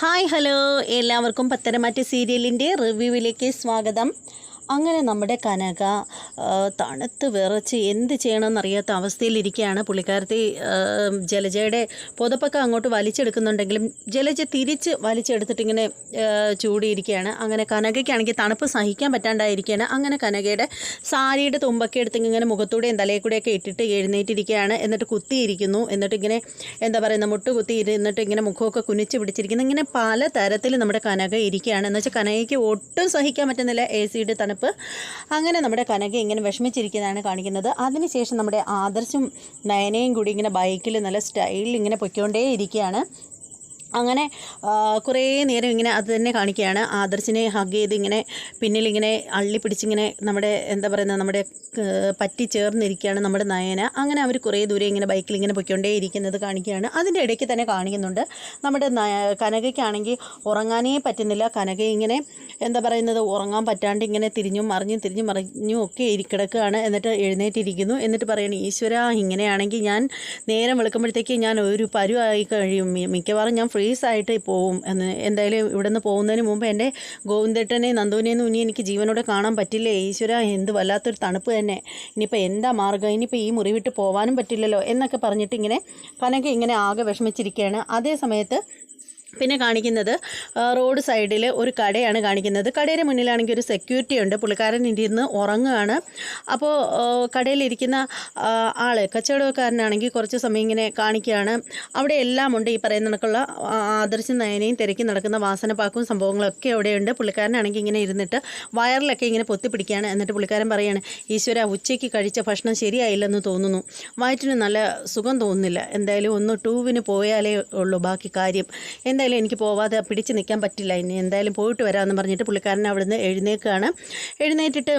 Hi hello. എല്ലാവർക്കും പത്തനംമാറ്റ സീരിയലിന്റെ റിവ്യൂവിലേക്ക് സ്വാഗതം. അങ്ങനെ നമ്മുടെ കനക തണുത്ത് വിറച്ച് എന്ത് ചെയ്യണമെന്നറിയാത്ത അവസ്ഥയിലിരിക്കുകയാണ് പുള്ളിക്കാരത്തി. ജലജയുടെ പുതപ്പൊക്കെ അങ്ങോട്ട് വലിച്ചെടുക്കുന്നുണ്ടെങ്കിലും ജലജ തിരിച്ച് വലിച്ചെടുത്തിട്ടിങ്ങനെ ചൂടിയിരിക്കുകയാണ്. അങ്ങനെ കനകയ്ക്കാണെങ്കിൽ തണുപ്പ് സഹിക്കാൻ പറ്റാണ്ടായിരിക്കുകയാണ്. അങ്ങനെ കനകയുടെ സാരിയുടെ തുമ്പൊക്കെ എടുത്ത് ഇങ്ങനെ മുഖത്തൂടെയും തലയിൽ കൂടെയൊക്കെ ഇട്ടിട്ട് എഴുന്നേറ്റിരിക്കുകയാണ്. എന്നിട്ട് കുത്തിയിരിക്കുന്നു. എന്നിട്ട് ഇങ്ങനെ എന്താ പറയുക മുട്ട് കുത്തി ഇരുന്നിട്ട് ഇങ്ങനെ മുഖമൊക്കെ കുനിച്ച് പിടിച്ചിരിക്കുന്നു. ഇങ്ങനെ പല തരത്തിൽ നമ്മുടെ കനക ഇരിക്കുകയാണ്. എന്ന് വെച്ചാൽ കനകയ്ക്ക് ഒട്ടും സഹിക്കാൻ പറ്റുന്നില്ല. എ സിയുടെ തണുപ്പ് അങ്ങനെ നമ്മുടെ കനക ഇങ്ങനെ വിഷമിച്ചിരിക്കുന്നതാണ് കാണിക്കുന്നത്. അതിനുശേഷം നമ്മുടെ ആദർശും നയനയും കൂടി ഇങ്ങനെ ബൈക്കിൽ നല്ല സ്റ്റൈലിൽ ഇങ്ങനെ പൊയ്ക്കൊണ്ടേ ഇരിക്കുകയാണ് അങ്ങനെ കുറേ നേരം ഇങ്ങനെ അത് തന്നെ കാണിക്കുകയാണ്. ആദർശിനെ ഹഗ് ചെയ്ത് ഇങ്ങനെ പിന്നിലിങ്ങനെ അള്ളി പിടിച്ചിങ്ങനെ നമ്മുടെ എന്താ പറയുന്നത് നമ്മുടെ പറ്റി ചേർന്നിരിക്കുകയാണ് നമ്മുടെ നയന. അങ്ങനെ അവർ കുറേ ദൂരെ ഇങ്ങനെ ബൈക്കിൽ ഇങ്ങനെ പൊയ്ക്കൊണ്ടേ ഇരിക്കുന്നത് കാണിക്കുകയാണ്. അതിന്റെ ഇടയ്ക്ക് തന്നെ കാണിക്കുന്നുണ്ട്. നമ്മുടെ കനകയ്ക്കാണെങ്കിൽ ഉറങ്ങാനേ പറ്റുന്നില്ല. കനക ഇങ്ങനെ എന്താ പറയുന്നത് ഉറങ്ങാൻ പറ്റാണ്ട് ഇങ്ങനെ തിരിഞ്ഞും മറിഞ്ഞും തിരിഞ്ഞും മറിഞ്ഞും ഒക്കെ ഇരിക്കിടക്കുകയാണ് എന്നിട്ട് എഴുന്നേറ്റിരിക്കുന്നു. എന്നിട്ട് പറയണം ഈശ്വര ഇങ്ങനെയാണെങ്കിൽ ഞാൻ നേരം വെളുക്കുമ്പോഴത്തേക്ക് ഞാൻ ഒരു പരുവായി കഴിയും. മിക്കവാറും ഞാൻ ഫ്രീസ് ആയിട്ട് പോവും. എന്ന് എന്തായാലും ഇവിടെ നിന്ന് പോകുന്നതിന് മുമ്പ് എന്റെ ഗോവിന്ദേട്ടനെ നന്ദുവിനെയും ഇനി എനിക്ക് ജീവനോടെ കാണാൻ പറ്റില്ലേ? ഈശ്വര എന്ത് വല്ലാത്തൊരു തണുപ്പ് തന്നെ. ഇനിയിപ്പോൾ എന്താ മാർഗം ഇനിയിപ്പോൾ ഈ മുറിവിട്ട് പോകാനും പറ്റില്ലല്ലോ എന്നൊക്കെ പറഞ്ഞിട്ട് ഇങ്ങനെ കനക ഇങ്ങനെ ആകെ വിഷമിച്ചിരിക്കുകയാണ്. അതേ സമയത്ത് പിന്നെ കാണിക്കുന്നത് റോഡ് സൈഡിൽ ഒരു കടയാണ് കാണിക്കുന്നത്. കടയുടെ മുന്നിലാണെങ്കിൽ ഒരു സെക്യൂരിറ്റി ഉണ്ട്. പുള്ളിക്കാരൻ ഇരുന്ന് ഉറങ്ങുകയാണ്. അപ്പോൾ കടയിലിരിക്കുന്ന ആൾ കച്ചവടക്കാരനാണെങ്കിൽ കുറച്ച് സമയം ഇങ്ങനെ കാണിക്കുകയാണ്. അവിടെ എല്ലാം ഉണ്ട്. ഈ പറയുന്ന കണക്കുള്ള ആദർശ നയനയും തിരക്കി നടക്കുന്ന വാസനപ്പാക്കും സംഭവങ്ങളൊക്കെ അവിടെയുണ്ട് പുള്ളിക്കാരനാണെങ്കിൽ ഇങ്ങനെ ഇരുന്നിട്ട് വയറിലൊക്കെ ഇങ്ങനെ പൊത്തിപ്പിടിക്കുകയാണ് എന്നിട്ട് പുള്ളിക്കാരൻ പറയാണ് ഈശ്വര ഉച്ചയ്ക്ക് കഴിച്ച ഭക്ഷണം ശരിയായില്ലെന്ന് തോന്നുന്നു. വയറ്റിന് നല്ല സുഖം തോന്നുന്നില്ല. എന്തായാലും ഒന്ന് ടൂവിന് പോയാലേ ഉള്ളൂ ബാക്കി കാര്യം. എന്തായാലും എനിക്ക് പോവാതെ പിടിച്ച് നിൽക്കാൻ പറ്റില്ല. ഇനി എന്തായാലും പോയിട്ട് വരാമെന്ന് പറഞ്ഞിട്ട് പുള്ളിക്കാരൻ അവിടുന്ന് എഴുന്നേൽക്കുകയാണ് എഴുന്നേറ്റിട്ട്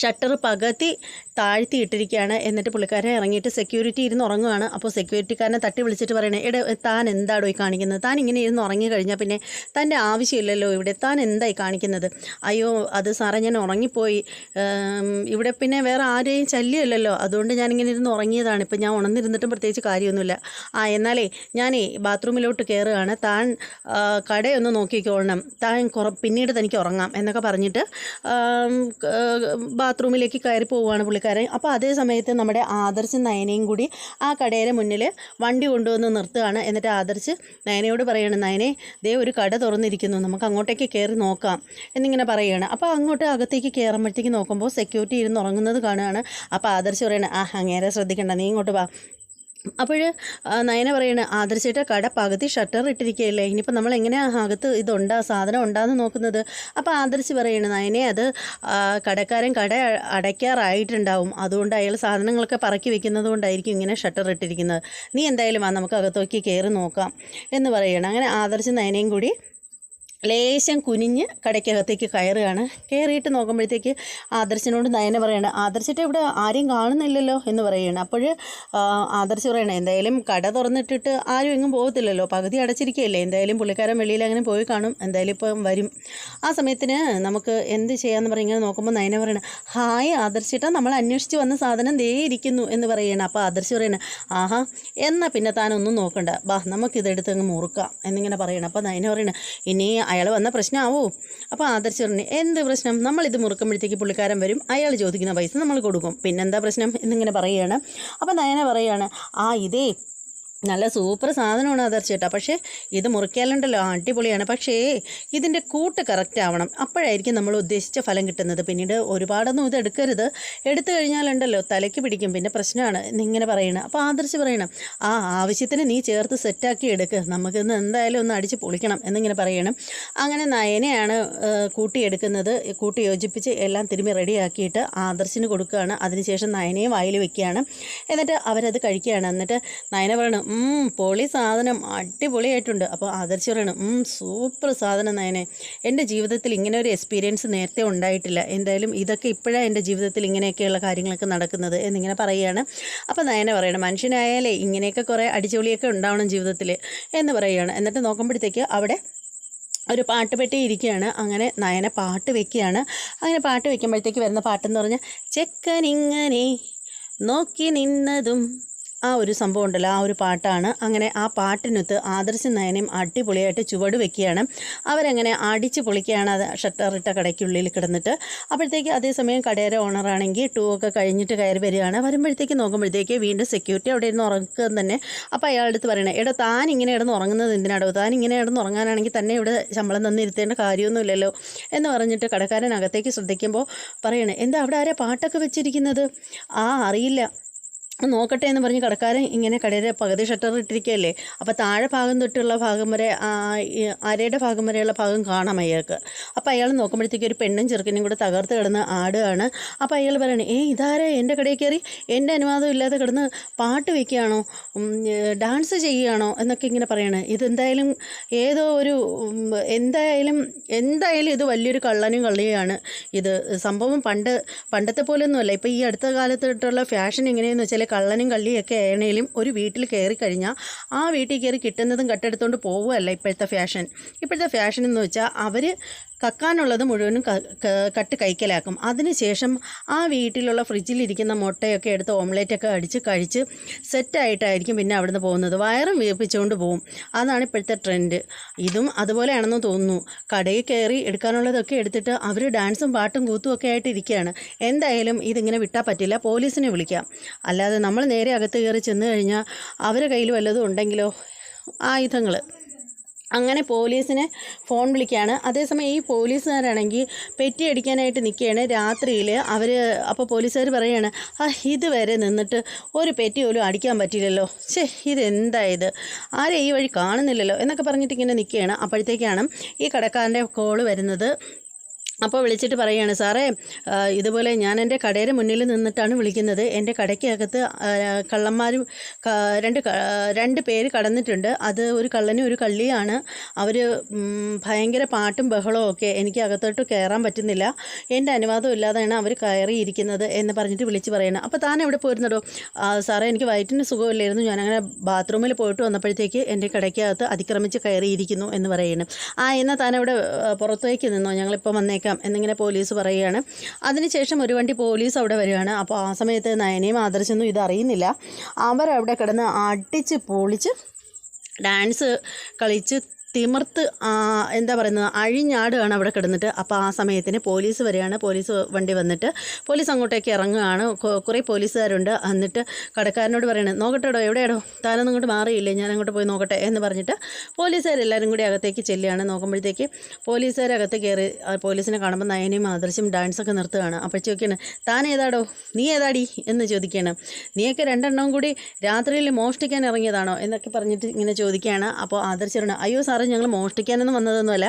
ഷട്ടർ പകത്തി താഴ്ത്തി ഇട്ടിരിക്കുകയാണ് എന്നിട്ട് പുള്ളിക്കാരൻ ഇറങ്ങിയിട്ട് സെക്യൂരിറ്റി ഇരുന്ന് ഉറങ്ങുകയാണ് അപ്പോൾ സെക്യൂരിറ്റിക്കാരനെ തട്ടി വിളിച്ചിട്ട് പറയണേ ഇട താൻ എന്താടോ ഈ കാണിക്കുന്നത്? താൻ ഇങ്ങനെ ഇരുന്ന് ഉറങ്ങി കഴിഞ്ഞാൽ പിന്നെ തന്റെ ആവശ്യമില്ലല്ലോ ഇവിടെ. താൻ എന്തായി കാണിക്കുന്നത്? അയ്യോ അത് സാറേ ഞാൻ ഉറങ്ങിപ്പോയി. ഇവിടെ പിന്നെ വേറെ ആരെയും ശല്യമില്ലല്ലോ. അതുകൊണ്ട് ഞാനിങ്ങനെ ഇരുന്ന് ഉറങ്ങിയതാണ്. ഇപ്പം ഞാൻ ഉണർന്നിരുന്നിട്ടും പ്രത്യേകിച്ച് കാര്യമൊന്നുമില്ല. ആ എന്നാലേ ഞാനേ ബാത്റൂമിലോട്ട് കയറുകയാണ്. താൻ കടയൊന്ന് നോക്കിക്കോളണം. താൻ പിന്നീട് തനിക്ക് ഉറങ്ങാം എന്നൊക്കെ പറഞ്ഞിട്ട് ബാത്റൂമിലേക്ക് കയറി പോവുകയാണ് പുള്ളിക്കാരൻ. അപ്പോൾ അതേ സമയത്ത് നമ്മുടെ ആദർശ് നയനയും കൂടി ആ കടയുടെ മുന്നിൽ വണ്ടി കൊണ്ടുവന്ന് നിർത്തുകയാണ്. എന്നിട്ട് ആദർശ് നയനയോട് പറയുകയാണ് നയനെ ദേ ഒരു കട തുറന്നിരിക്കുന്നു. നമുക്ക് അങ്ങോട്ടേക്ക് കയറി നോക്കാം. എന്നിങ്ങനെ പറയുകയാണ് അപ്പോൾ അങ്ങോട്ട് അകത്തേക്ക് കയറുമ്പോഴത്തേക്ക് നോക്കുമ്പോൾ സെക്യൂരിറ്റി ഇരുന്ന് ഉറങ്ങുന്നത് കാണുകയാണ്. അപ്പോൾ ആദർശ് പറയുകയാണ് ആ അങ്ങേരെ ശ്രദ്ധിക്കണ്ട. നീ ഇങ്ങോട്ട് വാ. അപ്പോൾ നയന പറയണ ആദർശിട്ട കട പകുതി ഷട്ടർ ഇട്ടിരിക്കുകയല്ലേ ഇനിയിപ്പോൾ നമ്മൾ എങ്ങനെയാണ് അകത്ത് ഇതുണ്ടാ സാധനം ഉണ്ടാന്ന് നോക്കുന്നത്? അപ്പോൾ ആദർശ് പറയണ നയനെ അത് കടക്കാരൻ കട അടയ്ക്കാറായിട്ടുണ്ടാവും. അതുകൊണ്ട് അയാൾ സാധനങ്ങളൊക്കെ പറക്കി വെക്കുന്നത് കൊണ്ടായിരിക്കും ഇങ്ങനെ ഷട്ടർ ഇട്ടിരിക്കുന്നത്. നീ എന്തായാലും വാ നമുക്ക് അകത്തോക്കി കയറി നോക്കാം. എന്ന് പറയണം. അങ്ങനെ ആദർശ് നയനയും കൂടി ലേശം കുനിഞ്ഞ് കടയ്ക്കകത്തേക്ക് കയറുകയാണ്. കയറിയിട്ട് നോക്കുമ്പോഴത്തേക്ക് ആദർശനോട് നയന പറയണ ആദർശിട്ട് ഇവിടെ ആരെയും കാണുന്നില്ലല്ലോ? എന്ന് പറയുകയാണ്. അപ്പോൾ ആദർശ് പറയണേ എന്തായാലും കട തുറന്നിട്ടിട്ട് ആരും എങ്ങും പോകത്തില്ലല്ലോ. പകുതി അടച്ചിരിക്കുകയല്ലേ എന്തായാലും പുള്ളിക്കാരൻ വെളിയിൽ അങ്ങനെ പോയി കാണും. എന്തായാലും ഇപ്പം വരും. ആ സമയത്തിന് നമുക്ക് എന്ത് ചെയ്യാമെന്ന് ഇങ്ങനെ നോക്കുമ്പോൾ നയന പറയണ ഹായ് ആദർശിട്ട നമ്മൾ അന്വേഷിച്ച് വന്ന സാധനം ദേ ഇരിക്കുന്നു. എന്ന് പറയണം അപ്പോൾ ആദർശ് പറയണ ആഹാ എന്നാൽ പിന്നെ താനൊന്നും നോക്കണ്ട. ബാ നമുക്കിതെടുത്ത് അങ്ങ് മുറുക്കാം. എന്നിങ്ങനെ പറയണം. അപ്പോൾ നയന പറയണ ഇനി അയാൾ വന്ന പ്രശ്നമാവോ അപ്പോൾ ആദർശ് പറഞ്ഞു എന്ത് പ്രശ്നം? നമ്മളിത് മുറുക്കുമ്പോഴത്തേക്ക് പുള്ളിക്കാരൻ വരും അയാൾ ചോദിക്കുന്ന പൈസ നമ്മൾ കൊടുക്കും. പിന്നെന്താ പ്രശ്നം? എന്നിങ്ങനെ പറയുകയാണ്. അപ്പോൾ നയന പറയുകയാണ് ആ ഇതേ നല്ല സൂപ്പർ സാധനമാണ് ആദർശ് ചേട്ടാ. പക്ഷേ ഇത് മുറിക്കാലുണ്ടല്ലോ അടിപൊളിയാണ്. പക്ഷേ ഇതിന്റെ കൂട്ട് കറക്റ്റ് ആവണം. അപ്പോഴായിരിക്കും നമ്മൾ ഉദ്ദേശിച്ച ഫലം കിട്ടുന്നത്. പിന്നീട് ഒരുപാടൊന്നും ഇത് എടുക്കരുത്. എടുത്തു കഴിഞ്ഞാലുണ്ടല്ലോ തലയ്ക്ക് പിടിക്കും. പിന്നെ പ്രശ്നമാണ്. ഇങ്ങനെ പറയണം. അപ്പോൾ ആദർശ് പറയണം ആ ആവശ്യത്തിന് നീ ചേർത്ത് സെറ്റാക്കി എടുക്ക്. നമുക്കിന്ന് എന്തായാലും ഒന്ന് അടിച്ച് പൊളിക്കണം എന്നിങ്ങനെ പറയണം. അങ്ങനെ നയനെയാണ് കൂട്ടിയെടുക്കുന്നത് കൂട്ടി യോജിപ്പിച്ച് എല്ലാം തിരുമ്മി റെഡിയാക്കിയിട്ട് ആദർശിന് കൊടുക്കുകയാണ്. അതിനുശേഷം നയനയും വായിൽ വെക്കുകയാണ്. എന്നിട്ട് അവരത് കഴിക്കുകയാണ്. എന്നിട്ട് നയന പറയണം "ഉം, പൊളി സാധനം അടിപൊളിയായിട്ടുണ്ട്. അപ്പോൾ ആദർശ് പറയണം "ഉം, സൂപ്പർ സാധനം നയനെ. എന്റെ ജീവിതത്തിൽ ഇങ്ങനെ ഒരു എക്സ്പീരിയൻസ് നേരത്തെ ഉണ്ടായിട്ടില്ല. എന്തായാലും ഇതൊക്കെ ഇപ്പോഴാണ് എന്റെ ജീവിതത്തിൽ ഇങ്ങനെയൊക്കെയുള്ള കാര്യങ്ങളൊക്കെ നടക്കുന്നത് എന്നിങ്ങനെ പറയുകയാണ്. അപ്പോൾ നയന പറയണം മനുഷ്യനായാലേ ഇങ്ങനെയൊക്കെ കുറേ അടിച്ചുപൊളിയൊക്കെ ഉണ്ടാവണം ജീവിതത്തിൽ എന്ന് പറയുകയാണ്. എന്നിട്ട് നോക്കുമ്പോഴത്തേക്ക് അവിടെ ഒരു പാട്ട് പെട്ടി ഇരിക്കുകയാണ് അങ്ങനെ നയന പാട്ട് വെക്കുകയാണ്. അങ്ങനെ പാട്ട് വെക്കുമ്പോഴത്തേക്ക് വരുന്ന പാട്ടെന്ന് പറഞ്ഞാൽ ചെക്കനിങ്ങനെ നോക്കി നിന്നതും ആ ഒരു സംഭവം ഉണ്ടല്ലോ ആ ഒരു പാട്ടാണ്. അങ്ങനെ ആ പാട്ടിനൊത്ത് ആദർശ നയനയും അടിപൊളിയായിട്ട് ചുവട് വെക്കുകയാണ്. അവരങ്ങനെ അടിച്ച് പൊളിക്കുകയാണ് അത് ഷട്ടറിട്ട കടയ്ക്കുള്ളിൽ കിടന്നിട്ട്. അപ്പോഴത്തേക്ക് അതേസമയം കടയുടെ ഓണറാണെങ്കിൽ ടൂ ഒക്കെ കഴിഞ്ഞിട്ട് കയറി വരികയാണ്. വരുമ്പോഴത്തേക്ക് നോക്കുമ്പോഴത്തേക്ക് വീണ്ടും സെക്യൂരിറ്റി അവിടെ ഇരുന്ന് ഉറക്കുക തന്നെ. അപ്പോൾ അയാളുടെ അടുത്ത് പറയണേ എടാ താൻ ഇങ്ങനെ ഇടന്ന് ഉറങ്ങുന്നത് എന്തിനാടോ? താൻ ഇങ്ങനെ ഇടന്ന് ഉറങ്ങാനാണെങ്കിൽ തന്നെ ഇവിടെ ശമ്പളം തന്നിരുത്തേണ്ട കാര്യമൊന്നുമില്ലല്ലോ. എന്ന് പറഞ്ഞിട്ട് കടക്കാരൻ അകത്തേക്ക് ശ്രദ്ധിക്കുമ്പോൾ പറയണേ എന്താ അവിടെ ആരെ പാട്ടൊക്കെ വെച്ചിരിക്കുന്നത്? ആ അറിയില്ല. നോക്കട്ടെ എന്ന് പറഞ്ഞ് കടക്കാരൻ ഇങ്ങനെ കടയുടെ പകുതി ഷട്ടർ ഇട്ടിരിക്കുകയല്ലേ? അപ്പോൾ താഴെ ഭാഗം തൊട്ടുള്ള ഭാഗം വരെ അരയുടെ ഭാഗം വരെയുള്ള ഭാഗം കാണാം അയാൾക്ക്. അപ്പോൾ അയാൾ നോക്കുമ്പോഴത്തേക്കും ഒരു പെണ്ണും ചെറുക്കനും കൂടെ തകർത്ത് കിടന്ന് ആടുകയാണ്. അപ്പോൾ അയാൾ പറയണേ ഏ ഇതാരെ എന്റെ കടയിൽ കയറി? എന്റെ അനുവാദം ഇല്ലാതെ കിടന്ന് പാട്ട് വയ്ക്കുകയാണോ ഡാൻസ് ചെയ്യുകയാണോ? എന്നൊക്കെ ഇങ്ങനെ പറയണേ. ഇതെന്തായാലും ഏതോ ഒരു എന്തായാലും എന്തായാലും ഇത് വലിയൊരു കള്ളനും കള്ളിയാണ്. ഇത് സംഭവം പണ്ട് പണ്ടത്തെ പോലെയൊന്നുമല്ല. ഇപ്പോൾ ഈ അടുത്ത കാലത്തോട്ടുള്ള ഫാഷൻ എങ്ങനെയെന്ന് വെച്ചാൽ കള്ളനും കള്ളിയൊക്കെ ആണെങ്കിലും ഒരു വീട്ടിൽ കയറി കഴിഞ്ഞാൽ ആ വീട്ടിൽ കയറി കിട്ടുന്നതും കട്ടെടുത്തുകൊണ്ട് പോവുകയല്ല ഇപ്പോഴത്തെ ഫാഷൻ. ഇപ്പോഴത്തെ ഫാഷൻ എന്ന് വെച്ചാൽ അവർ കക്കാനുള്ളത് മുഴുവനും കട്ട് കൈക്കലാക്കും. അതിനുശേഷം ആ വീട്ടിലുള്ള ഫ്രിഡ്ജിലിരിക്കുന്ന മുട്ടയൊക്കെ എടുത്ത് ഓംലേറ്റൊക്കെ അടിച്ച് കഴിച്ച് സെറ്റായിട്ടായിരിക്കും പിന്നെ അവിടുന്ന് പോകുന്നത്. വയറും വീർപ്പിച്ചുകൊണ്ട് പോകും അതാണ് ഇപ്പോഴത്തെ ട്രെൻഡ് ഇതും അതുപോലെയാണെന്ന് തോന്നുന്നു. കടയിൽ കയറി എടുക്കാനുള്ളതൊക്കെ എടുത്തിട്ട് അവർ ഡാൻസും പാട്ടും കൂത്തും ഒക്കെ ആയിട്ട് ഇരിക്കുകയാണ്. എന്തായാലും ഇതിങ്ങനെ വിട്ടാൽ പറ്റില്ല. പോലീസിനെ വിളിക്കാം. അല്ലാതെ നമ്മൾ നേരെ അകത്ത് കയറി ചെന്ന് കഴിഞ്ഞാൽ അവരെ കയ്യിൽ വല്ലതും ഉണ്ടെങ്കിലോ? ആയുധങ്ങൾ അങ്ങനെ പോലീസിനെ ഫോൺ വിളിക്കുകയാണ് അതേസമയം ഈ പോലീസുകാരാണെങ്കിൽ പെറ്റി അടിക്കാനായിട്ട് നിൽക്കുകയാണ് രാത്രിയിൽ അവർ അപ്പോൾ പോലീസുകാർ പറയുകയാണ് ആ ഇതുവരെ നിന്നിട്ട് ഒരു പെറ്റി പോലും അടിക്കാൻ പറ്റില്ലല്ലോ ഛേ ഇതെന്തായത് ആരെ ഈ വഴി കാണുന്നില്ലല്ലോ? എന്നൊക്കെ പറഞ്ഞിട്ട് ഇങ്ങനെ നിൽക്കുകയാണ് അപ്പോഴത്തേക്കാണ് ഈ കടക്കാരന്റെ കോൾ വരുന്നത്. അപ്പോൾ വിളിച്ചിട്ട് പറയുകയാണ് സാറേ ഇതുപോലെ ഞാൻ എന്റെ കടയുടെ മുന്നിൽ നിന്നിട്ടാണ് വിളിക്കുന്നത്. എന്റെ കടയ്ക്കകത്ത് കള്ളന്മാരും രണ്ട് രണ്ട് പേര് കടന്നിട്ടുണ്ട്. അത് ഒരു കള്ളനും ഒരു കള്ളിയാണ് അവർ ഭയങ്കര പാട്ടും ബഹളവും ഒക്കെ എനിക്ക് അകത്തോട്ട് കയറാൻ പറ്റുന്നില്ല. എന്റെ അനുവാദം ഇല്ലാതെയാണ് അവർ കയറിയിരിക്കുന്നത് എന്ന് പറഞ്ഞിട്ട് വിളിച്ച് പറയണം അപ്പോൾ താൻ എവിടെ പോയിരുന്നടോ? സാറേ എനിക്ക് വയറ്റിന് സുഖമില്ലായിരുന്നു. ഞാനങ്ങനെ ബാത്റൂമിൽ പോയിട്ട് വന്നപ്പോഴത്തേക്ക് എന്റെ കടയ്ക്കകത്ത് അതിക്രമിച്ച് കയറിയിരിക്കുന്നു എന്ന് പറയുന്നു ആ എന്നാൽ താൻ അവിടെ പുറത്തേക്ക് നിന്നോ? ഞങ്ങളിപ്പോൾ വന്നേക്കാം. എന്നിങ്ങനെ പോലീസ് പറയുകയാണ്. അതിനുശേഷം ഒരു വണ്ടി പോലീസ് അവിടെ വരികയാണ്. അപ്പോൾ ആ സമയത്ത് നയനയും ആദർശൊന്നും ഇതറിയുന്നില്ല അവരവിടെ കിടന്ന് അടിച്ച് പൊളിച്ച് ഡാൻസ് കളിച്ച് തിമിർത്ത് എന്താ പറയുന്നത് അഴിഞ്ഞാടുകയാണ് അവിടെ കിടന്നിട്ട്. അപ്പോൾ ആ സമയത്തിന് പോലീസ് വരികയാണ്. പോലീസ് വണ്ടി വന്നിട്ട് പോലീസ് അങ്ങോട്ടേക്ക് ഇറങ്ങുകയാണ്. കുറേ പോലീസുകാരുണ്ട്. എന്നിട്ട് കടക്കാരനോട് പറയണത് നോക്കട്ടെടോ എവിടെയാടോ? താനൊന്നും ഇങ്ങോട്ട് മാറിയില്ലേ? ഞാൻ അങ്ങോട്ട് പോയി നോക്കട്ടെ എന്ന് പറഞ്ഞിട്ട് പോലീസുകാരെല്ലാവരും കൂടി അകത്തേക്ക് ചെല്ലുകയാണ്. നോക്കുമ്പോഴത്തേക്ക് പോലീസുകാർ അകത്ത് കയറി പോലീസിനെ കാണുമ്പോൾ നയനയും ആദർശം ഡാൻസൊക്കെ നിർത്തുകയാണ്. അപ്പോൾ ചോദിക്കുകയാണ് താൻ ഏതാടോ? നീ ഏതാടി? എന്ന് ചോദിക്കുകയാണ്. നീയൊക്കെ രണ്ടെണ്ണവും കൂടി രാത്രിയിൽ മോഷ്ടിക്കാൻ ഇറങ്ങിയതാണോ? എന്നൊക്കെ പറഞ്ഞിട്ട് ഇങ്ങനെ ചോദിക്കുകയാണ്. അപ്പോൾ ആദർശമാണ് അയ്യോ സാറേ ഞങ്ങൾ മോഷ്ടിക്കാനൊന്നും വന്നതൊന്നുമല്ല.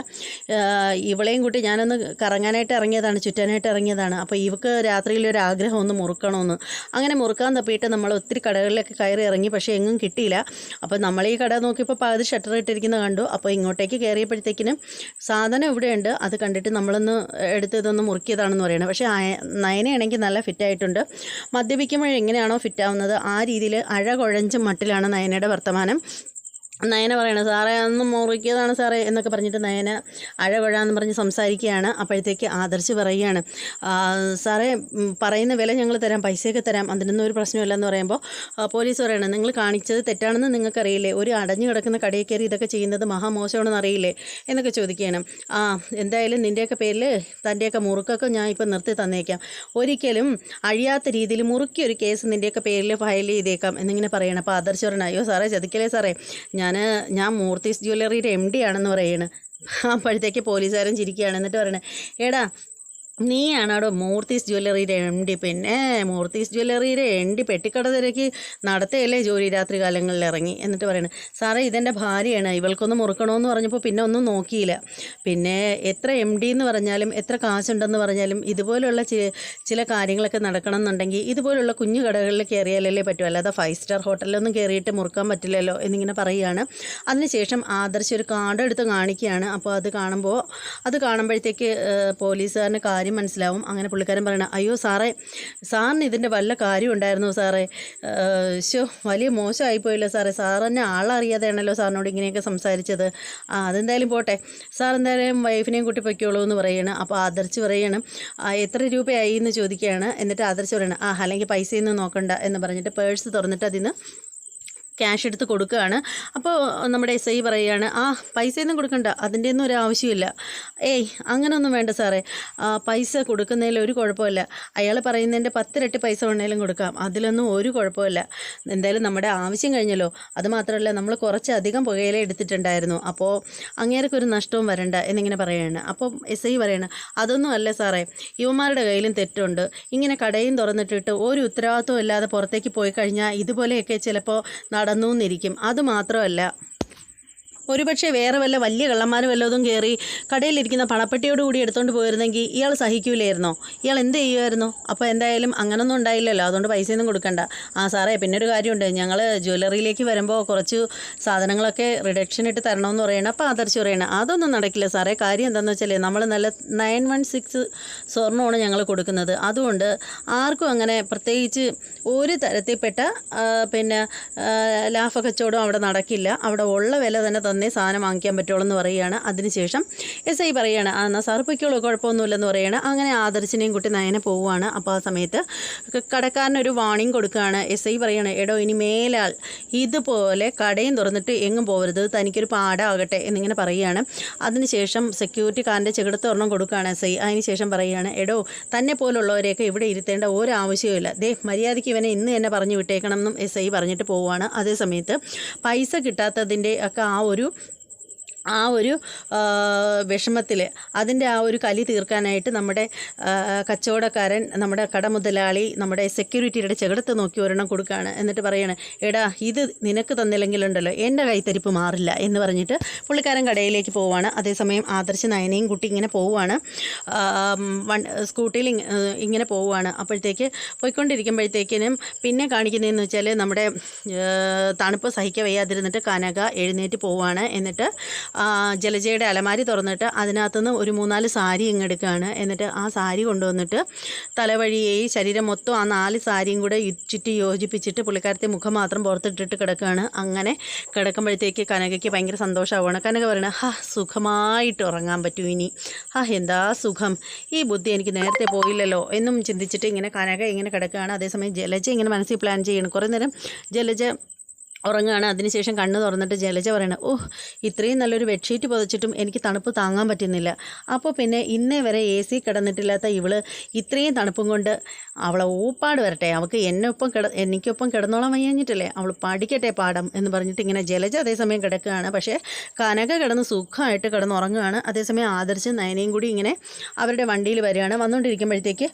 ഇവളെയും കൂട്ടി ഞാനൊന്ന് കറങ്ങാനായിട്ട് ഇറങ്ങിയതാണ് ചുറ്റാനായിട്ട് ഇറങ്ങിയതാണ്. അപ്പോൾ ഇവക്ക് രാത്രിയിൽ ഒരു ആഗ്രഹം ഒന്ന് മുറുക്കണമെന്ന്. അങ്ങനെ മുറുക്കാൻ തപ്പിയിട്ട് നമ്മൾ ഒത്തിരി കടകളിലൊക്കെ കയറി ഇറങ്ങി പക്ഷേ എങ്ങും കിട്ടിയില്ല. അപ്പോൾ നമ്മൾ ഈ കട നോക്കിയപ്പോൾ പകുതി ഷട്ടർ ഇട്ടിരിക്കുന്നത് കണ്ടു. അപ്പോൾ ഇങ്ങോട്ടേക്ക് കയറിയപ്പോഴത്തേക്കിനും സാധനം ഇവിടെയുണ്ട്. അത് കണ്ടിട്ട് നമ്മളൊന്ന് എടുത്ത് ഇതൊന്ന് മുറുക്കിയതാണെന്ന് പറയുന്നത് പക്ഷേ നയനയാണെങ്കിൽ നല്ല ഫിറ്റായിട്ടുണ്ട്. മദ്യപിക്കുമ്പോൾ എങ്ങനെയാണോ ഫിറ്റാവുന്നത് ആ രീതിയിൽ അഴ മട്ടിലാണ് നയനയുടെ വർത്തമാനം. നയന പറയണ സാറേ അന്ന് മുറിക്കിയതാണ് സാറേ എന്നൊക്കെ പറഞ്ഞിട്ട് നയന അഴകൊഴാന്ന് പറഞ്ഞ് സംസാരിക്കുകയാണ്. അപ്പോഴത്തേക്ക് ആദർശ് പറയുകയാണ് സാറേ പറയുന്ന വില ഞങ്ങൾ തരാം പൈസയൊക്കെ തരാം അതിനൊന്നും ഒരു പ്രശ്നമില്ല എന്ന് പറയുമ്പോൾ പോലീസ് പറയണം നിങ്ങൾ കാണിച്ചത് തെറ്റാണെന്ന് നിങ്ങൾക്കറിയില്ലേ? ഒരു അടഞ്ഞു കിടക്കുന്ന കടയിൽ കയറി ഇതൊക്കെ ചെയ്യുന്നത് മഹാമോശമാണെന്ന് അറിയില്ലേ? എന്നൊക്കെ ചോദിക്കുകയാണ്. ആ എന്തായാലും നിന്റെയൊക്കെ പേരിൽ തന്റെയൊക്കെ മുറുക്കൊക്കെ ഞാൻ ഇപ്പം നിർത്തി തന്നേക്കാം. ഒരിക്കലും അഴിയാത്ത രീതിയിൽ മുറുക്കി ഒരു കേസ് നിന്റെയൊക്കെ പേരിൽ ഫയൽ ചെയ്തേക്കാം എന്നിങ്ങനെ പറയണം. അപ്പോൾ ആദർശ് പറയണം അയ്യോ സാറേ ചതിക്കലേ സാറേ? ഞാൻ ഞാൻ മൂർത്തീസ് ജ്വല്ലറിയുടെ എം ഡി ആണെന്ന് പറയണ്. അപ്പോഴത്തേക്ക് പോലീസുകാരൻ ചിരിക്കുകയാണ്. എന്നിട്ട് പറയണേ എടാ നീയാണോടോ മൂർത്തീസ് ജ്വല്ലറിയുടെ എം ഡി പിന്നെ മൂർത്തീസ് ജ്വല്ലറിയുടെ എം ഡി പെട്ടിക്കട തിരക്കി നടത്തുകയല്ലേ ജോലി രാത്രി കാലങ്ങളിൽ ഇറങ്ങി എന്നിട്ട് പറയണേ സാറേ ഇതെന്റെ ഭാര്യയാണ്. ഇവൾക്കൊന്ന് മുറുക്കണമെന്ന് പറഞ്ഞപ്പോൾ പിന്നെ ഒന്നും നോക്കിയില്ല. പിന്നെ എത്ര എം ഡി എന്ന് പറഞ്ഞാലും എത്ര കാശുണ്ടെന്ന് പറഞ്ഞാലും ഇതുപോലുള്ള ചില കാര്യങ്ങളൊക്കെ നടക്കണം എന്നുണ്ടെങ്കിൽ ഇതുപോലുള്ള കുഞ്ഞു കടകളിൽ കയറിയാലല്ലേ പറ്റൂ. അല്ലാതെ ഫൈവ് സ്റ്റാർ ഹോട്ടലിലൊന്നും കയറിയിട്ട് മുറുക്കാൻ പറ്റില്ലല്ലോ എന്നിങ്ങനെ പറയുകയാണ്. അതിനുശേഷം ആദർശ് ഒരു കാർഡ് എടുത്ത് കാണിക്കുകയാണ്. അപ്പോൾ അത് കാണുമ്പോൾ അത് കാണുമ്പോഴത്തേക്ക് പോലീസുകാരന് കാര്യം കാര്യം മനസ്സിലാവും. അങ്ങനെ പുള്ളിക്കാരൻ പറയണം അയ്യോ സാറേ സാറിന് ഇതിന്റെ വല്ല കാര്യം ഉണ്ടായിരുന്നു സാറേ? ശോ വലിയ മോശമായിപ്പോയല്ലോ സാറേ. സാർ തന്നെ ആളറിയാതെയാണല്ലോ സാറിനോട് ഇങ്ങനെയൊക്കെ സംസാരിച്ചത്. ആ അതെന്തായാലും പോട്ടെ. സാർ എന്തായാലും വൈഫിനെയും കൂട്ടി പൊയ്ക്കോളൂ എന്ന് പറയണം. അപ്പോൾ ആദർച്ച് പറയണം എത്ര രൂപയായി? എന്ന് ചോദിക്കുകയാണ്. എന്നിട്ട് ആദർച്ച് പറയണം ആ അല്ലെങ്കിൽ പൈസയൊന്നും നോക്കണ്ട എന്ന് പറഞ്ഞിട്ട് പേഴ്സ് തുറന്നിട്ട് അതിന് ക്യാഷ് എടുത്ത് കൊടുക്കുകയാണ്. അപ്പോൾ നമ്മുടെ എസ് ഐ പറയുകയാണ് ആ പൈസയൊന്നും കൊടുക്കണ്ട അതിന്റെ ഒന്നും ഒരു ആവശ്യമില്ല. ഏയ് അങ്ങനെയൊന്നും വേണ്ട സാറേ. പൈസ കൊടുക്കുന്നതിൽ ഒരു കുഴപ്പമില്ല. അയാൾ പറയുന്നതിന്റെ പത്തിരട്ടി പൈസ വേണേലും കൊടുക്കാം. അതിലൊന്നും ഒരു കുഴപ്പമില്ല. എന്തായാലും നമ്മുടെ ആവശ്യം കഴിഞ്ഞല്ലോ. അത് മാത്രമല്ല നമ്മൾ കുറച്ചധികം പുകയില എടുത്തിട്ടുണ്ടായിരുന്നു. അപ്പോൾ അങ്ങേർക്ക് ഒരു നഷ്ടവും വരണ്ട എന്നിങ്ങനെ പറയുകയാണ്. അപ്പോൾ എസ് ഐ പറയാണ് അതൊന്നും അല്ല സാറേ. യുവമാരുടെ കയ്യിലും തെറ്റുണ്ട്. ഇങ്ങനെ കടയും തുറന്നിട്ടിട്ട് ഒരു ഉത്തരവാദിത്വം ഇല്ലാതെ പുറത്തേക്ക് പോയി കഴിഞ്ഞാൽ ഇതുപോലെയൊക്കെ ചിലപ്പോൾ നടന്നു എന്നിരിക്കും അതുമാത്രമല്ല ഒരുപക്ഷെ വേറെ വല്ല വലിയ കള്ളന്മാർ വല്ലതും കയറി കടയിലിരിക്കുന്ന പണപ്പെട്ടിയോട് കൂടി എടുത്തുകൊണ്ട് പോയിരുന്നെങ്കിൽ ഇയാൾ സഹിക്കൂലായിരുന്നോ? ഇയാൾ എന്ത് ചെയ്യുമായിരുന്നു അപ്പോൾ എന്തായാലും അങ്ങനൊന്നും ഉണ്ടായില്ലല്ലോ. അതുകൊണ്ട് പൈസയൊന്നും കൊടുക്കണ്ട. ആ സാറേ പിന്നെ ഒരു കാര്യമുണ്ട്. ഞങ്ങൾ ജ്വല്ലറിയിലേക്ക് വരുമ്പോൾ കുറച്ച് സാധനങ്ങളൊക്കെ റിഡക്ഷൻ ഇട്ട് തരണമെന്ന് പറയണം. അപ്പോൾ ആദർശ് പറയണം അതൊന്നും നടക്കില്ല സാറേ. കാര്യം എന്താണെന്ന് വെച്ചാൽ നമ്മൾ നല്ല നയൻ വൺ സിക്സ് സ്വർണമാണ് ഞങ്ങൾ കൊടുക്കുന്നത്. അതുകൊണ്ട് ആർക്കും അങ്ങനെ പ്രത്യേകിച്ച് ഒരു തരത്തിൽപ്പെട്ട പിന്നെ ലാഭ കച്ചവടം അവിടെ നടക്കില്ല. അവിടെ ഉള്ള വില തന്നെ തന്നേ സാധനം വാങ്ങിക്കാൻ പറ്റുള്ളൂ എന്ന് പറയുകയാണ്. അതിനുശേഷം എസ് ഐ പറയുകയാണ് ആ എന്നാൽ സാർ പൊയ്ക്കോളൂ കുഴപ്പമൊന്നുമില്ലെന്ന് പറയുകയാണ്. അങ്ങനെ ആദർശിനെയും കുട്ടി നയനെ പോവുകയാണ്. അപ്പോൾ ആ സമയത്ത് കടക്കാരനൊരു വാണിംഗ് കൊടുക്കുകയാണ്. എസ് ഐ പറയുകയാണ് എടോ ഇനി മേലാൽ ഇതുപോലെ കടയും തുറന്നിട്ട് എങ്ങും പോകരുത് തനിക്കൊരു പാടാകട്ടെ എന്നിങ്ങനെ പറയുകയാണ്. അതിനുശേഷം സെക്യൂരിറ്റിക്കാരന്റെ ചെകിടത്ത് ഒരെണ്ണം കൊടുക്കുകയാണ് എസ് ഐ. അതിനുശേഷം പറയുകയാണ് എടോ തന്നെ പോലുള്ളവരെയൊക്കെ ഇവിടെ ഇരുത്തേണ്ട ഒരു ആവശ്യവുമില്ല ദേ മര്യാദയ്ക്ക് ഇവനെ ഇന്ന് തന്നെ പറഞ്ഞു വിട്ടേക്കണം എന്നും എസ് ഐ പറഞ്ഞിട്ട് പോവുകയാണ്. അതേ സമയത്ത് പൈസ കിട്ടാത്തതിന്റെ ഒക്കെ ആ ഒരു ഒരു ആ ഒരു വിഷമത്തിൽ അതിന്റെ ആ ഒരു കലി തീർക്കാനായിട്ട് നമ്മുടെ കച്ചവടക്കാരൻ നമ്മുടെ കട മുതലാളി നമ്മുടെ സെക്യൂരിറ്റിയുടെ ചെകിടത്ത് നോക്കി ഒരെണ്ണം കൊടുക്കുകയാണ് എന്നിട്ട് പറയാണ് എടാ ഇത് നിനക്ക് തന്നില്ലെങ്കിലുണ്ടല്ലോ എന്റെ കൈത്തരിപ്പ് മാറില്ല എന്ന് പറഞ്ഞിട്ട് പുള്ളിക്കാരൻ കടയിലേക്ക് പോവുകയാണ് അതേസമയം ആദർശ നയനയും കുട്ടി ഇങ്ങനെ പോവുകയാണ് സ്കൂട്ടിയിൽ ഇങ്ങനെ പോവുകയാണ് അപ്പോഴത്തേക്ക് പോയിക്കൊണ്ടിരിക്കുമ്പോഴത്തേക്കിനും പിന്നെ കാണിക്കുന്നതെന്ന് വെച്ചാൽ നമ്മുടെ തണുപ്പ് സഹിക്കവയ്യാതിരുന്നിട്ട് കനക എഴുന്നേറ്റ് പോവുകയാണ് എന്നിട്ട് ജലജയുടെ അലമാരി തുറന്നിട്ട് അതിനകത്തുനിന്ന് ഒരു മൂന്നാൽ സാരി ഇങ്ങെടുക്കുകയാണ് എന്നിട്ട് ആ സാരി കൊണ്ടുവന്നിട്ട് തലവഴിയെ ശരീരം മൊത്തം ആ നാല് സാരിയും കൂടെ ഇച്ചിട്ട് യോജിപ്പിച്ചിട്ട് പുള്ളിക്കാരത്തെ മുഖം മാത്രം പുറത്തിട്ടിട്ട് കിടക്കുകയാണ് അങ്ങനെ കിടക്കുമ്പോഴത്തേക്ക് കനകയ്ക്ക് ഭയങ്കര സന്തോഷമാവുകയാണ് കനക പറയണ ഹാ സുഖമായിട്ട് ഉറങ്ങാൻ പറ്റൂ ഇനി. ഹാ എന്താ സുഖം? ഈ ബുദ്ധി എനിക്ക് നേരത്തെ പോയില്ലല്ലോ. എന്നും ചിന്തിച്ചിട്ട് ഇങ്ങനെ കനക ഇങ്ങനെ കിടക്കുകയാണ് അതേസമയം ജലജ ഇങ്ങനെ മനസ്സിൽ പ്ലാൻ ചെയ്യണം. കുറേ നേരം ജലജ ഉറങ്ങുകയാണ്. അതിനുശേഷം കണ്ണ് തുറന്നിട്ട് ജലജ പറയണം ഓ ഇത്രയും നല്ലൊരു ബെഡ്ഷീറ്റ് പുതച്ചിട്ടും എനിക്ക് തണുപ്പ് താങ്ങാൻ പറ്റുന്നില്ല. അപ്പോൾ പിന്നെ ഇന്നേ വരെ എ സി കിടന്നിട്ടില്ലാത്ത ഇവൾ ഇത്രയും തണുപ്പും കൊണ്ട് അവളെ ഊപ്പാട് വരട്ടെ. അവൾക്ക് എന്നെ ഒപ്പം കിട എനിക്കൊപ്പം കിടന്നോളാൻ വയ്യാഞ്ഞിട്ടല്ലേ? അവൾ പഠിക്കട്ടെ പാഠം എന്ന് പറഞ്ഞിട്ട് ഇങ്ങനെ ജലജ അതേസമയം കിടക്കുകയാണ്. പക്ഷേ കനക കിടന്ന് സുഖമായിട്ട് കിടന്ന് കിടന്നുറങ്ങുകയാണ് അതേസമയം ആദർശ് നയനയും കൂടി ഇങ്ങനെ അവരുടെ വണ്ടിയിൽ വരികയാണ്. വന്നുകൊണ്ടിരിക്കുമ്പോഴത്തേക്ക്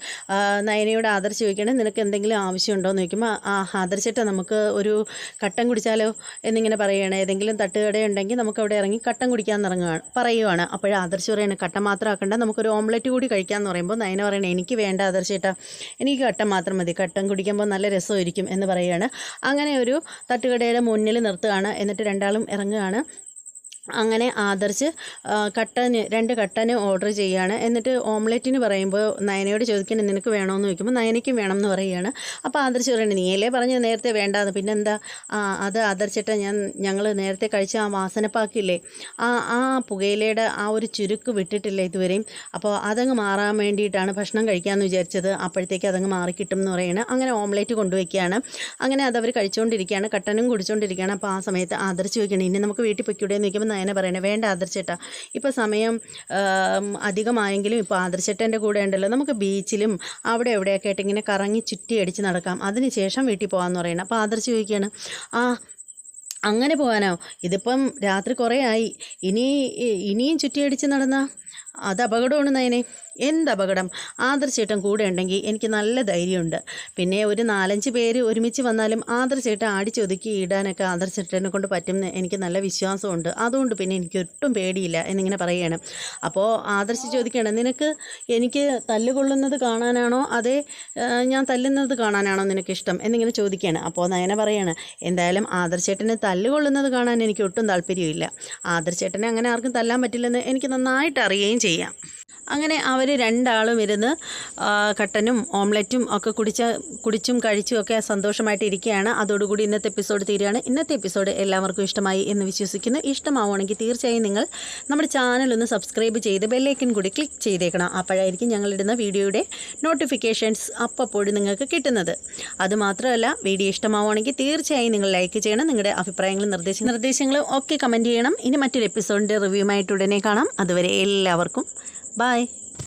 നയനയോട് ആദർശ് ചോദിക്കണേ നിനക്ക് എന്തെങ്കിലും ആവശ്യമുണ്ടോ എന്ന് ചോദിക്കുമ്പോൾ ആ ആദർശിട്ട് നമുക്ക് ഒരു കട്ടൻ കുടിച്ചാലോ എന്നിങ്ങനെ പറയുകയാണ് ഏതെങ്കിലും തട്ടുകടയുണ്ടെങ്കിൽ നമുക്ക് അവിടെ ഇറങ്ങി കട്ടൻ കുടിക്കാൻ ഇറങ്ങുകയാണ് പറയുവാണ്. അപ്പോൾ ആദർശ് പറയാണ് കട്ടൻ മാത്രം ആക്കണ്ട നമുക്കൊരു ഓംലെറ്റ് കൂടി കഴിക്കാമെന്ന് പറയുമ്പോൾ നയന പറയണേ എനിക്ക് വേണ്ട ആദർശേട്ടാ എനിക്ക് കട്ടൻ മാത്രം മതി. കട്ടൻ കുടിക്കുമ്പോൾ നല്ല രസമായിരിക്കും എന്ന് പറയുകയാണ് അങ്ങനെ ഒരു തട്ടുകടയുടെ മുന്നിൽ നിർത്തുകയാണ് എന്നിട്ട് രണ്ടാളും ഇറങ്ങുകയാണ് അങ്ങനെ ആദർശ് കട്ടന് രണ്ട് കട്ടന് ഓർഡർ ചെയ്യുകയാണ് എന്നിട്ട് ഓംലെറ്റിന് പറയുമ്പോൾ നയനയോട് ചോദിക്കണം നിനക്ക് വേണമെന്ന് ചോദിക്കുമ്പോൾ നയനയ്ക്കും വേണം എന്ന് പറയുകയാണ്. അപ്പോൾ ആദർശ് പറയുന്നത് നീയല്ലേ പറഞ്ഞ് നേരത്തെ വേണ്ടാന്ന്? പിന്നെന്താ? ആ അത് ആദർശിട്ട് ഞാൻ ഞങ്ങൾ നേരത്തെ കഴിച്ച ആ വാസനപ്പാക്കില്ലേ? ആ ആ പുകയിലയുടെ ആ ഒരു ചുരുക്ക് വിട്ടിട്ടില്ല ഇതുവരെയും? അപ്പോൾ അതങ്ങ് മാറാൻ വേണ്ടിയിട്ടാണ് ഭക്ഷണം കഴിക്കാമെന്ന് വിചാരിച്ചത്. അപ്പോഴത്തേക്ക് അതങ്ങ് മാറിക്കിട്ടും എന്ന് പറയുകയാണ്. അങ്ങനെ ഓംലെറ്റ് കൊണ്ടുവയ്ക്കുകയാണ്. അങ്ങനെ അതവർ കഴിച്ചുകൊണ്ടിരിക്കുകയാണ് കട്ടനും കുടിച്ചുകൊണ്ടിരിക്കുകയാണ് അപ്പോൾ ആ സമയത്ത് ആദർശ് ചോദിക്കണം ഇനി നമുക്ക് വീട്ടിൽ പൊയ്ക്കൂടെ? എന്ന് ചോദിക്കുമ്പോൾ നയന പറയണേ വേണ്ട ആദർശേട്ടാ ഇപ്പോൾ സമയം അധികമായെങ്കിലും ഇപ്പോൾ ആദർശേട്ടന്റെ കൂടെ ഉണ്ടല്ലോ നമുക്ക് ബീച്ചിലും അവിടെ എവിടെയൊക്കെ ആയിട്ട് ഇങ്ങനെ കറങ്ങി ചുറ്റി അടിച്ച് നടക്കാം. അതിനുശേഷം വീട്ടിൽ പോകാമെന്ന് പറയണം. അപ്പോൾ ആദർശ് ചോദിക്കുകയാണ് ആ അങ്ങനെ പോകാനോ ഇതിപ്പം രാത്രി കുറേ ആയി. ഇനി ഇനിയും ചുറ്റിയടിച്ച് നടന്ന? അത് അപകടമാണ് നയനെ. എന്ത് അപകടം? ആദർശേട്ടൻ കൂടെ ഉണ്ടെങ്കിൽ എനിക്ക് നല്ല ധൈര്യമുണ്ട്. പിന്നെ ഒരു നാലഞ്ച് പേര് ഒരുമിച്ച് വന്നാലും ആദർശേട്ടൻ ആടിച്ചൊതുക്കി ഇടാനൊക്കെ ആദർശേട്ടനെ കൊണ്ട് പറ്റുമെന്ന് എനിക്ക് നല്ല വിശ്വാസമുണ്ട്. അതുകൊണ്ട് പിന്നെ എനിക്ക് ഒട്ടും പേടിയില്ല എന്നിങ്ങനെ പറയുകയാണ്. അപ്പോൾ ആദർശ് ചോദിക്കുകയാണ് നിനക്ക് എനിക്ക് തല്ലുകൊള്ളുന്നത് കാണാനാണോ? അതേ ഞാൻ തല്ലുന്നത് കാണാനാണോ നിനക്കിഷ്ടം? എന്നിങ്ങനെ ചോദിക്കുകയാണ്. അപ്പോൾ നയന പറയാണ് എന്തായാലും ആദർശേട്ടനെ തല്ലുകൊള്ളുന്നത് കാണാൻ എനിക്ക് ഒട്ടും താല്പര്യമില്ല. ആദർശേട്ടനെ അങ്ങനെ ആർക്കും തല്ലാൻ പറ്റില്ലെന്ന് എനിക്ക് നന്നായിട്ട് അറിയുകയും ചെയ്യാം ചെയ്യാം അങ്ങനെ അവർ രണ്ടാളും ഇരുന്ന് കട്ടനും ഓംലെറ്റും ഒക്കെ കുടിച്ച കുടിച്ചും കഴിച്ചും ഒക്കെ സന്തോഷമായിട്ട് ഇരിക്കുകയാണ്. അതോടുകൂടി ഇന്നത്തെ എപ്പിസോഡ് തീരുകയാണ്. ഇന്നത്തെ എപ്പിസോഡ് എല്ലാവർക്കും ഇഷ്ടമായി എന്ന് വിശ്വസിക്കുന്നു. ഇഷ്ടമാവുകയാണെങ്കിൽ തീർച്ചയായും നിങ്ങൾ നമ്മുടെ ചാനൽ ഒന്ന് സബ്സ്ക്രൈബ് ചെയ്ത് ബെല്ലൈക്കൻ കൂടി ക്ലിക്ക് ചെയ്തേക്കണം. അപ്പോഴായിരിക്കും ഞങ്ങളിടുന്ന വീഡിയോയുടെ നോട്ടിഫിക്കേഷൻസ് അപ്പോഴും നിങ്ങൾക്ക് കിട്ടുന്നത്. അതുമാത്രമല്ല വീഡിയോ ഇഷ്ടമാവുകയാണെങ്കിൽ തീർച്ചയായും നിങ്ങൾ ലൈക്ക് ചെയ്യണം. നിങ്ങളുടെ അഭിപ്രായങ്ങളും നിർദ്ദേശ നിർദ്ദേശങ്ങളും ഒക്കെ കമന്റ് ചെയ്യണം. ഇനി മറ്റൊരു എപ്പിസോഡിന്റെ റിവ്യൂമായിട്ട് ഉടനെ കാണാം. അതുവരെ എല്ലാവർക്കും Bye!